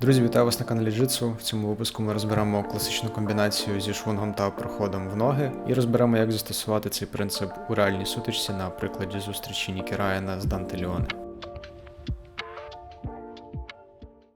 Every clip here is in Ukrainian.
Друзі, вітаю вас на каналі Jitsu. В цьому випуску ми розберемо класичну комбінацію зі швунгом та проходом в ноги і розберемо, як застосувати цей принцип у реальній сутичці на прикладі зустрічі Нікі Райана з Данте Ліоне.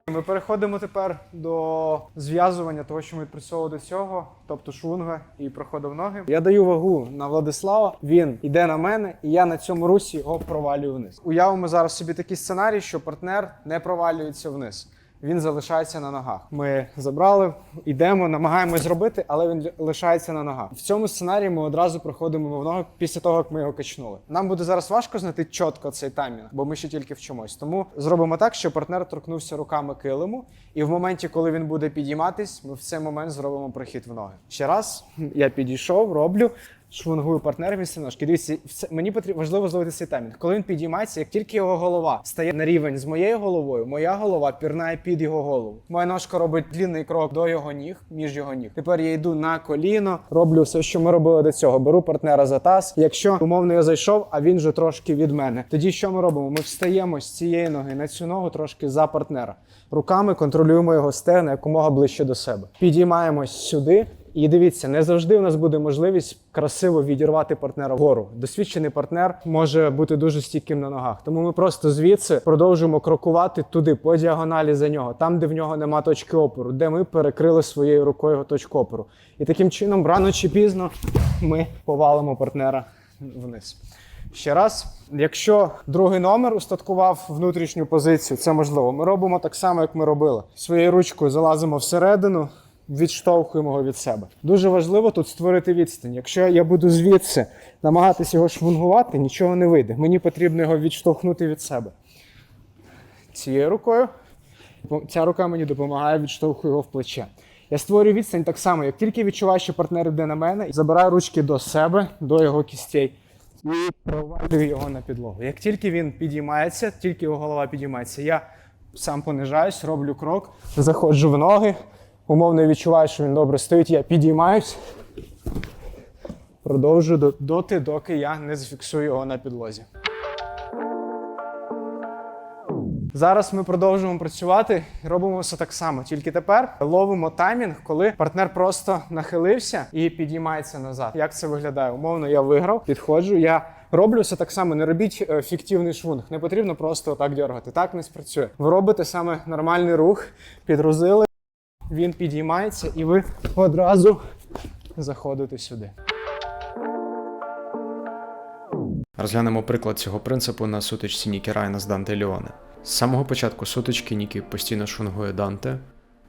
Ми переходимо тепер до зв'язування того, що ми відпрацьовували до цього, тобто швунга і проходу в ноги. Я даю вагу на Владислава, він йде на мене, і я на цьому русі його провалюю вниз. Уявимо зараз собі такий сценарій, що партнер не провалюється вниз. Він залишається на ногах. Ми забрали, йдемо, намагаємось зробити, але він лишається на ногах. В цьому сценарії ми одразу проходимо в ноги після того, як ми його качнули. Нам буде зараз важко знайти чітко цей таймінг, бо ми ще тільки вчимось. Тому зробимо так, що партнер торкнувся руками килиму, і в моменті, коли він буде підійматись, ми в цей момент зробимо прохід в ноги. Ще раз я підійшов, роблю. Швунгую партнера місце ножки. Дивіться, мені потрібно важливо зловити цей таймінг. Коли він підіймається, як тільки його голова стає на рівень з моєю головою, моя голова пірнає під його голову. Моя ножка робить длінний крок до його ніг, між його ніг. Тепер я йду на коліно, роблю все, що ми робили до цього. Беру партнера за таз. Якщо умовно я зайшов, а він вже трошки від мене. Тоді що ми робимо? Ми встаємо з цієї ноги на цю ногу трошки за партнера. Руками контролюємо його стегна якомога ближче до себе. Підіймаємось сюди. І дивіться, не завжди у нас буде можливість красиво відірвати партнера вгору. Досвідчений партнер може бути дуже стійким на ногах. Тому ми просто звідси продовжуємо крокувати туди, по діагоналі за нього, там, де в нього нема точки опору, де ми перекрили своєю рукою його точку опору. І таким чином, рано чи пізно, ми повалимо партнера вниз. Ще раз, якщо другий номер устаткував внутрішню позицію, це можливо. Ми робимо так само, як ми робили. Своєю ручкою залазимо всередину, відштовхуємо його від себе. Дуже важливо тут створити відстань. Якщо я буду звідси намагатися його швунгувати, нічого не вийде. Мені потрібно його відштовхнути від себе. Цією рукою. Ця рука мені допомагає, відштовхую його в плече. Я створюю відстань так само, як тільки відчуваю, що партнер йде на мене, забираю ручки до себе, до його кістей і провалюю його на підлогу. Як тільки він підіймається, тільки його голова підіймається, я сам понижаюсь, роблю крок, заходжу в ноги, умовно відчуваю, що він добре стоїть, я підіймаюсь, продовжую доти, доки я не зафіксую його на підлозі. Зараз ми продовжуємо працювати і робимо все так само. Тільки тепер ловимо таймінг, коли партнер просто нахилився і підіймається назад. Як це виглядає? Умовно, я виграв, підходжу. Я роблю все так само. Не робіть е, фіктивний швунг. Не потрібно просто так дергати. Так не спрацює. Ви робите саме нормальний рух, підгрузили, він підіймається, і ви одразу заходите сюди. Розглянемо приклад цього принципу на сутичці Нікі Райна з Данте Ліоне. З самого початку сутички Нікі постійно шунгує Данте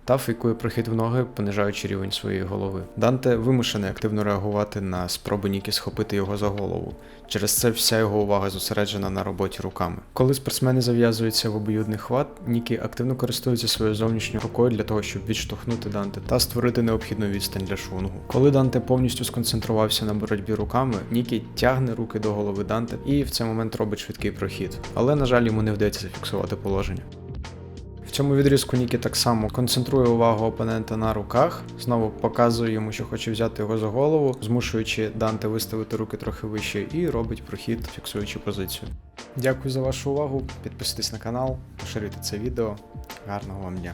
та фейкує прохід в ноги, понижаючи рівень своєї голови. Данте вимушений активно реагувати на спроби Нікі схопити його за голову. Через це вся його увага зосереджена на роботі руками. Коли спортсмени зав'язуються в обоюдний хват, Нікі активно користується своєю зовнішньою рукою для того, щоб відштовхнути Данте та створити необхідну відстань для швунгу. Коли Данте повністю сконцентрувався на боротьбі руками, Нікі тягне руки до голови Данте і в цей момент робить швидкий прохід. Але, на жаль, йому не вдається зафіксувати положення. Цьому відрізку Нікі так само концентрує увагу опонента на руках, знову показує йому, що хоче взяти його за голову, змушуючи Данте виставити руки трохи вище, і робить прохід, фіксуючи позицію. Дякую за вашу увагу. Підписуйтесь на канал, поширюйте це відео. Гарного вам дня!